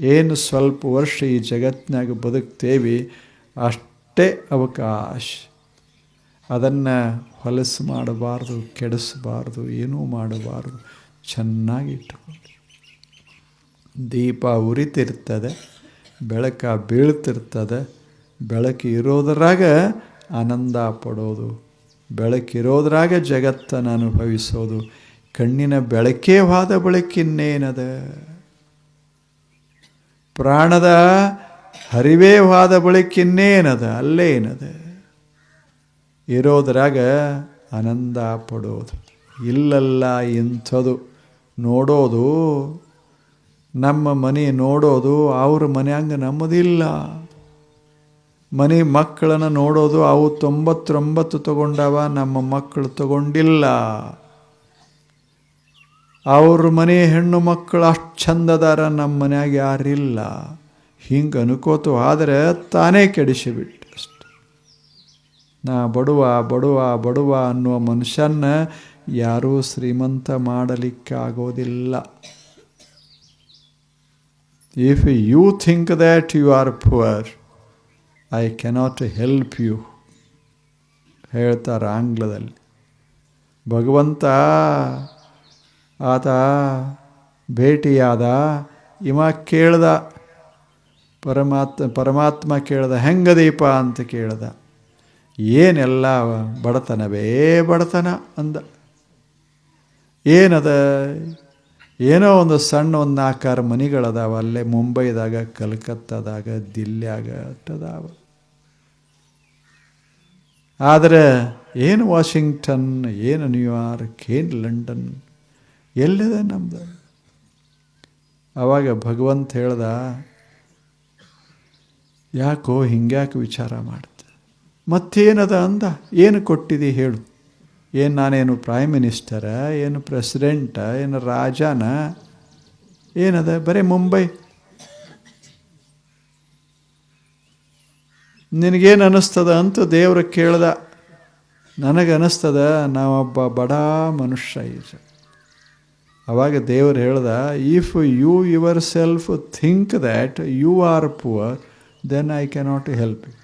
ಏನು ಸ್ವಲ್ಪ ವರ್ಷ ಈ ಜಗತ್ತಿನಾಗ ಬದುಕ್ತೇವಿ, ಅಷ್ಟೇ ಅವಕಾಶ. ಅದನ್ನು ಹೊಲಸು ಮಾಡಬಾರ್ದು, ಕೆಡಿಸಬಾರ್ದು, ಏನೂ ಮಾಡಬಾರ್ದು. ಚೆನ್ನಾಗಿ ಇಟ್ಟುಕೊಂಡು ದೀಪ ಉರಿತಿರ್ತದೆ, ಬೆಳಕ ಬೀಳ್ತಿರ್ತದೆ. ಬೆಳಕು ಇರೋದ್ರಾಗ ಆನಂದ ಪಡೋದು. ಬೆಳಕಿರೋದ್ರಾಗ ಜಗತ್ತನ್ನು ಅನುಭವಿಸೋದು. ಕಣ್ಣಿನ ಬೆಳಕೇ ವಾದ ಬೆಳಕಿನ್ನೇನದ ಪ್ರಾಣದ ಹರಿವೇ ವಾದ ಬೆಳಕಿನ್ನೇನದ ಅಲ್ಲೇನದ? ಇರೋದ್ರಾಗ ಆನಂದ ಪಡೋದು. ಇಲ್ಲಲ್ಲ ಇಂಥದು ನೋಡೋದು, ನಮ್ಮ ಮನೆ ನೋಡೋದು, ಅವ್ರ ಮನೆಯಂಗೆ ನಮ್ಮದಿಲ್ಲ. ಮನೆ ಮಕ್ಕಳನ್ನು ನೋಡೋದು, ಅವು ತೊಂಬತ್ತೊಂಬತ್ತು ತಗೊಂಡವ, ನಮ್ಮ ಮಕ್ಕಳು ತಗೊಂಡಿಲ್ಲ. ಅವ್ರ ಮನೆ ಹೆಣ್ಣು ಮಕ್ಕಳು ಅಷ್ಟು ಚಂದದಾರ ನಮ್ಮ ಮನ್ಯಾಗ ಯಾರಿಲ್ಲ. ಹಿಂಗೆ ಅನ್ಕೋತು ಆದರೆ ತಾನೇ ಕೆಡಿಸಿಬಿಟ್ಟು ಅಷ್ಟು ನಾ ಬಡುವ ಬಡುವ ಬಡುವ ಅನ್ನುವ ಮನುಷ್ಯನ್ನ ಯಾರೂ ಶ್ರೀಮಂತ ಮಾಡಲಿಕ್ಕೆ ಆಗೋದಿಲ್ಲ. If you think that you are poor I cannot help you ಹೇಳ್ತಾರೆ ಆಂಗ್ಲದಲ್ಲಿ. ಭಗವಂತ ಆತ ಭೇಟಿಯಾದ, ಇಮ ಕೇಳ್ದ, ಪರಮಾತ್ಮ ಪರಮಾತ್ಮ ಕೇಳ್ದ ಹೆಂಗದೀಪ ಅಂತ ಕೇಳ್ದ. ಏನೆಲ್ಲ ಬಡತನವೇ ಬಡತನ? ಅಂದ. ಏನದ? ಏನೋ ಒಂದು ಸಣ್ಣ ಒಂದು ನಾಲ್ಕಾರು ಮನಿಗಳದಾವ, ಅಲ್ಲೇ ಮುಂಬೈದಾಗ, ಕಲ್ಕತ್ತಾದಾಗ, ದಿಲ್ಲಿಯಾಗ ಅಟ್ಟದಾವ. ಆದರೆ ಏನು ವಾಷಿಂಗ್ಟನ್, ಏನು ನ್ಯೂಯಾರ್ಕ್, ಏನು ಲಂಡನ್ ಎಲ್ಲಿದೆ ನಮ್ದು. ಆವಾಗ ಭಗವಂತ ಹೇಳ್ದ, ಯಾಕೋ ಹಿಂಗ್ಯಾಕೆ ವಿಚಾರ ಮಾಡ್ತೆ? ಮತ್ತೇನದ ಅಂದ? ಏನು ಕೊಟ್ಟಿದಿ ಹೇಳು. ಏನು ನಾನೇನು ಪ್ರೈಮ್ ಮಿನಿಸ್ಟರ ಏನು ಪ್ರೆಸಿಡೆಂಟ ಏನು ರಾಜನ? ಏನದ? ಬರೀ ಮುಂಬೈ. ನಿನಗೇನು ಅನ್ನಿಸ್ತದ ಅಂತ ದೇವ್ರ ಕೇಳ್ದ. ನನಗೆ ಅನ್ನಿಸ್ತದ ನಾವೊಬ್ಬ ಬಡ ಮನುಷ್ಯ ಈಗ ಅವಾಗ ದೇವರು ಹೇಳ್ದ if you yourself think that you are poor then I cannot help you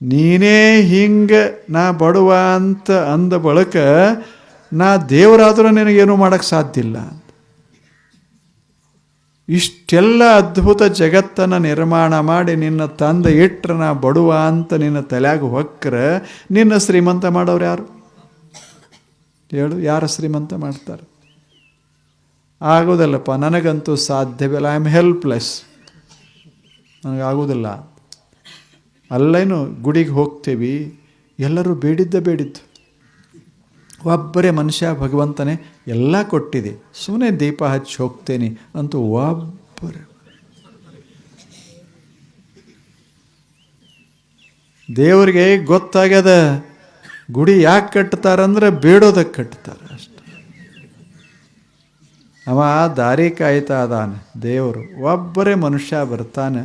ನೀನೇ ಹಿಂಗೆ ನಾ ಬಡವ ಅಂತ ಅಂದ ಬಳಕ ನಾ ದೇವರಾದರೂ ನಿನಗೇನು ಮಾಡೋಕ್ಕೆ ಸಾಧ್ಯ ಇಲ್ಲ ಇಷ್ಟೆಲ್ಲ ಅದ್ಭುತ ಜಗತ್ತನ್ನು ನಿರ್ಮಾಣ ಮಾಡಿ ನಿನ್ನ ತಂದೆ ಇಟ್ಟರೆ ನಾ ಬಡುವ ಅಂತ ನಿನ್ನ ತಲೆಯಾಗ ಹೊಕ್ಕರೆ ನಿನ್ನ ಶ್ರೀಮಂತ ಮಾಡೋರು ಯಾರು? ಹೇಳು, ಯಾರು ಶ್ರೀಮಂತ ಮಾಡ್ತಾರೆ? ಆಗೋದಲ್ಲಪ್ಪ, ನನಗಂತೂ ಸಾಧ್ಯವಿಲ್ಲ ಐ ಆಮ್ ಹೆಲ್ಪ್ಲೆಸ್ ನನಗಾಗೋದಿಲ್ಲ. ಅಲ್ಲೇನು, ಗುಡಿಗೆ ಹೋಗ್ತೀವಿ. ಎಲ್ಲರೂ ಬೇಡಿದ್ದ ಬೇಡಿದ್ದು ಒಬ್ಬರೇ ಮನುಷ್ಯ, ಭಗವಂತನೇ ಎಲ್ಲ ಕೊಟ್ಟಿದೆ. ಸುಮ್ಮನೆ ದೀಪ ಹಚ್ಚಿ ಹೋಗ್ತೇನೆ ಅಂತೂ ಒಬ್ಬರೇ. ದೇವರಿಗೆ ಗೊತ್ತಾಗ್ಯದ ಗುಡಿ ಯಾಕೆ ಕಟ್ತಾರಂದ್ರೆ ಬೇಡೋದಕ್ಕೆ ಕಟ್ತಾರೆ ಅಷ್ಟೆ. ಅವ ದಾರಿ ಕಾಯ್ತಾ ಅದಾನೆ ದೇವರು. ಒಬ್ಬರೇ ಮನುಷ್ಯ ಬರ್ತಾನೆ,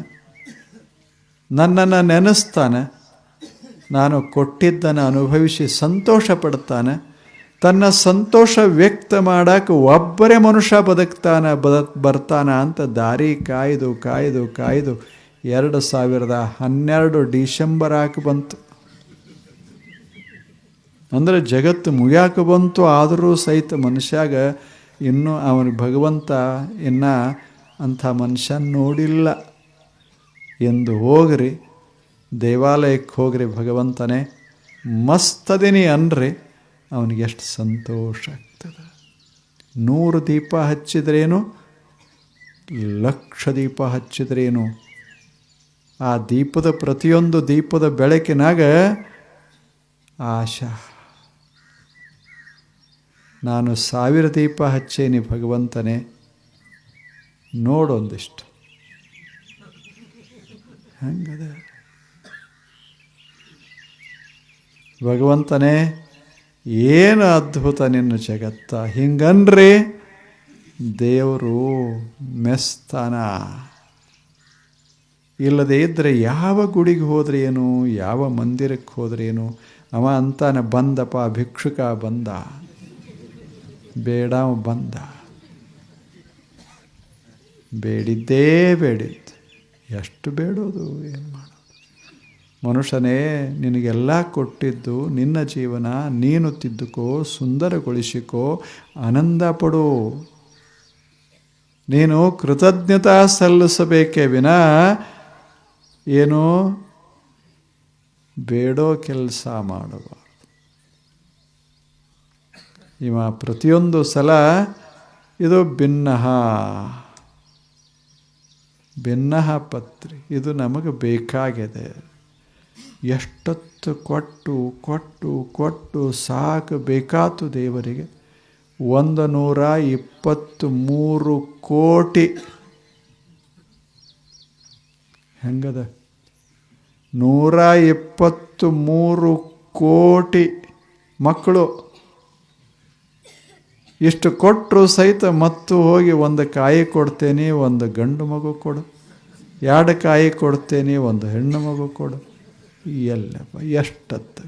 ನನ್ನನ್ನು ನೆನೆಸ್ತಾನೆ, ನಾನು ಕೊಟ್ಟಿದ್ದನ್ನು ಅನುಭವಿಸಿ ಸಂತೋಷ ಪಡ್ತಾನೆ, ತನ್ನ ಸಂತೋಷ ವ್ಯಕ್ತ ಮಾಡಕ್ಕೆ ಒಬ್ಬರೇ ಮನುಷ್ಯ ಬದುಕ್ತಾನೆ ಬದ ಬರ್ತಾನ ಅಂತ ದಾರಿ ಕಾಯ್ದು ಕಾಯ್ದು ಕಾಯ್ದು ಎರಡು ಸಾವಿರದ ಹನ್ನೆರಡು ಡಿಸೆಂಬರ್ ಹಾಕಿ ಬಂತು. ಅಂದರೆ ಜಗತ್ತು ಮುಗಿಯಾಕೆ ಬಂತು, ಆದರೂ ಸಹಿತ ಮನುಷ್ಯಾಗ ಇನ್ನೂ ಅವನಿಗೆ ಭಗವಂತ ಇನ್ನ ಅಂಥ ಮನುಷ್ಯ ನೋಡಿಲ್ಲ. ಎಂದು ಹೋಗ್ರಿ, ದೇವಾಲಯಕ್ಕೆ ಹೋಗ್ರಿ ಭಗವಂತನೇ, ಮಸ್ತದಿನಿ ಅನ್ರಿ, ಅವನಿಗೆ ಎಷ್ಟು ಸಂತೋಷ ಆಗ್ತದೆ. ನೂರು ದೀಪ ಹಚ್ಚಿದ್ರೇನು, ಲಕ್ಷ ದೀಪ ಹಚ್ಚಿದ್ರೇನು, ಆ ದೀಪದ ಪ್ರತಿಯೊಂದು ದೀಪದ ಬೆಳಕಿನಾಗ ಆಶಾ ನಾನು ಸಾವಿರ ದೀಪ ಹಚ್ಚೇನಿ ಭಗವಂತನೇ, ನೋಡೊಂದಿಷ್ಟು. ಹಂಗದ? ಭಗವಂತನೇ, ಏನು ಅದ್ಭುತ ನಿನ್ನ ಜಗತ್ತ? ಹಿಂಗನ್ರಿ? ದೇವರು ಮೆಸ್ತಾನ. ಇಲ್ಲದೇ ಇದ್ದರೆ ಯಾವ ಗುಡಿಗೆ ಹೋದ್ರೇನು? ಯಾವ ಮಂದಿರಕ್ಕೆ ಹೋದ್ರೇನು? ಅವ ಅಂತಾನೆ ಬಂದಪ್ಪ ಭಿಕ್ಷುಕ ಬಂದ. ಬೇಡ ಬಂದ. ಬೇಡಿದ್ದೇ ಬೇಡಿದ್ದು. ಎಷ್ಟು ಬೇಡೋದು, ಏನು ಮಾಡೋದು? ಮನುಷ್ಯನೇ, ನಿನಗೆಲ್ಲ ಕೊಟ್ಟಿದ್ದು ನಿನ್ನ ಜೀವನ, ನೀನು ತಿದ್ದುಕೋ, ಸುಂದರಗೊಳಿಸಿಕೋ, ಆನಂದ ಪಡು. ನೀನು ಕೃತಜ್ಞತಾ ಸಲ್ಲಿಸಬೇಕೇ ವಿನ, ಏನು ಬೇಡೋ ಕೆಲಸ ಮಾಡಬಾರ್ದು ಇವ ಪ್ರತಿಯೊಂದು ಸಲ ಇದು ಭಿನ್ನ. ಭಿನ್ನ ಪತ್ರಿ. ಇದು ನಮಗೆ ಬೇಕಾಗಿದೆ. ಎಷ್ಟೊತ್ತು ಕೊಟ್ಟು ಕೊಟ್ಟು ಕೊಟ್ಟು ಸಾಕು ಬೇಕಾತು ದೇವರಿಗೆ. ಒಂದು ನೂರ ಇಪ್ಪತ್ತು ಮೂರು ಕೋಟಿ. ಹೆಂಗದ? ನೂರ ಇಪ್ಪತ್ತು ಮೂರು ಕೋಟಿ ಮಕ್ಕಳು. ಇಷ್ಟು ಕೊಟ್ಟರು ಸಹಿತ ಮತ್ತು ಹೋಗಿ ಒಂದು ಕಾಯಿ ಕೊಡ್ತೇನೆ, ಒಂದು ಗಂಡು ಮಗು ಕೊಡು. ಎರಡು ಕಾಯಿ ಕೊಡ್ತೇನೆ, ಒಂದು ಹೆಣ್ಣು ಮಗು ಕೊಡು. ಎಲ್ಲಪ್ಪ, ಎಷ್ಟತ್ತ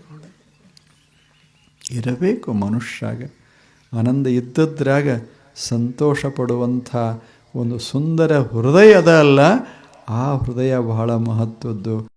ಇರಬೇಕು ಮನುಷ್ಯಾಗ. ಆನಂದ ಇದ್ದದ್ರಾಗ ಸಂತೋಷ ಪಡುವಂಥ ಒಂದು ಸುಂದರ ಹೃದಯದ ಅಲ್ಲ, ಆ ಹೃದಯ ಬಹಳ ಮಹತ್ವದ್ದು.